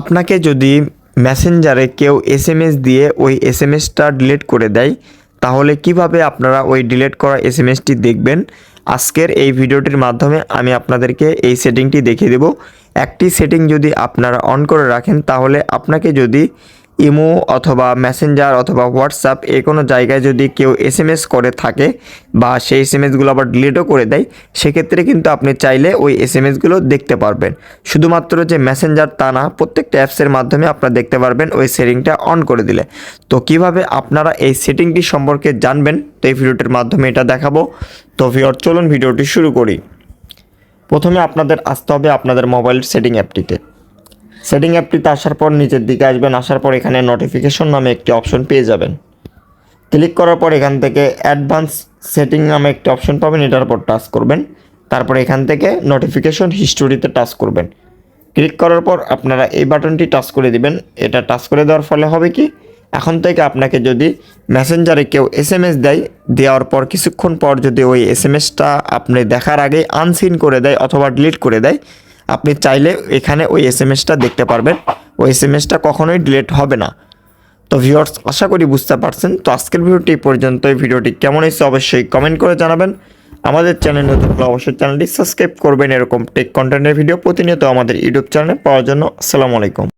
আপনাকে যদি মেসেঞ্জারে কেউ এস এম এস দিয়ে ওই এস এম এসটা ডিলিট করে দেয়, তাহলে কীভাবে আপনারা ওই ডিলিট করা এস এম এসটি দেখবেন? আজকের এই ভিডিওটির মাধ্যমে আমি আপনাদেরকে এই সেটিংটি দেখিয়ে দেব। একটি সেটিং যদি আপনারা অন করে রাখেন, তাহলে আপনাকে যদি ইমো অথবা মেসেঞ্জার অথবা হোয়াটসঅ্যাপ, এ কোনো জায়গায় যদি কেউ এস এম এস করে থাকে বা সেই এস এম এসগুলো আবার ডিলিটও করে দেয়, সেক্ষেত্রে কিন্তু আপনি চাইলে ওই এস এম এসগুলো দেখতে পারবেন। শুধুমাত্র যে মেসেঞ্জার তা না, প্রত্যেকটা অ্যাপসের মাধ্যমে আপনারা দেখতে পারবেন ওই সেটিংটা অন করে দিলে। তো কীভাবে আপনারা এই সেটিংটি সম্পর্কে জানবেন, তো এই ভিডিওটির মাধ্যমে এটা দেখাবো। তো ভিওর চলুন ভিডিওটি শুরু করি। প্রথমে আপনাদের আসতে হবে আপনাদের মোবাইল সেটিং অ্যাপটিতে। সেটিং অ্যাপটিতে আসার পর নিচের দিকে আসবেন, আসার পর এখানে নোটিফিকেশন নামে একটি অপশন পেয়ে যাবেন। ক্লিক করার পর এখান থেকে অ্যাডভান্স সেটিং নামে একটি অপশন পাবেন, এটার উপর টাচ করবেন। তারপর এখান থেকে নোটিফিকেশন হিস্টোরিতে টাচ করবেন। ক্লিক করার পর আপনারা এই বাটনটি টাচ করে দিবেন। এটা টাচ করে দেওয়ার ফলে হবে কি? এখন থেকে আপনাকে যদি মেসেঞ্জারে কেউ এস এম এস দেয়, দেওয়ার পর কিছুক্ষণ পর যদি ওই এস এম এসটা আপনি দেখার আগে আনসিন করে দেয় অথবা ডিলিট করে দেয় আপনি চাইলে এখানে ওই এস এম এসটা দেখতে পারবেন। ওই এস এম এসটা কখনোই ডিলেট হবে না। তো ভিউয়ার্স আশা করি বুঝতে পারছেন। তো আজকের ভিডিওটি পর্যন্ত এই ভিডিওটি কেমন হয়েছে অবশ্যই কমেন্ট করে জানাবেন। আমাদের চ্যানেল নতুন হলে অবশ্যই চ্যানেলটি সাবস্ক্রাইব করবেন। এরকম টেক কন্টেন্টের ভিডিও প্রতিনিয়ত আমাদের ইউটিউব চ্যানেলে পাওয়ার জন্য। আসসালামু আলাইকুম।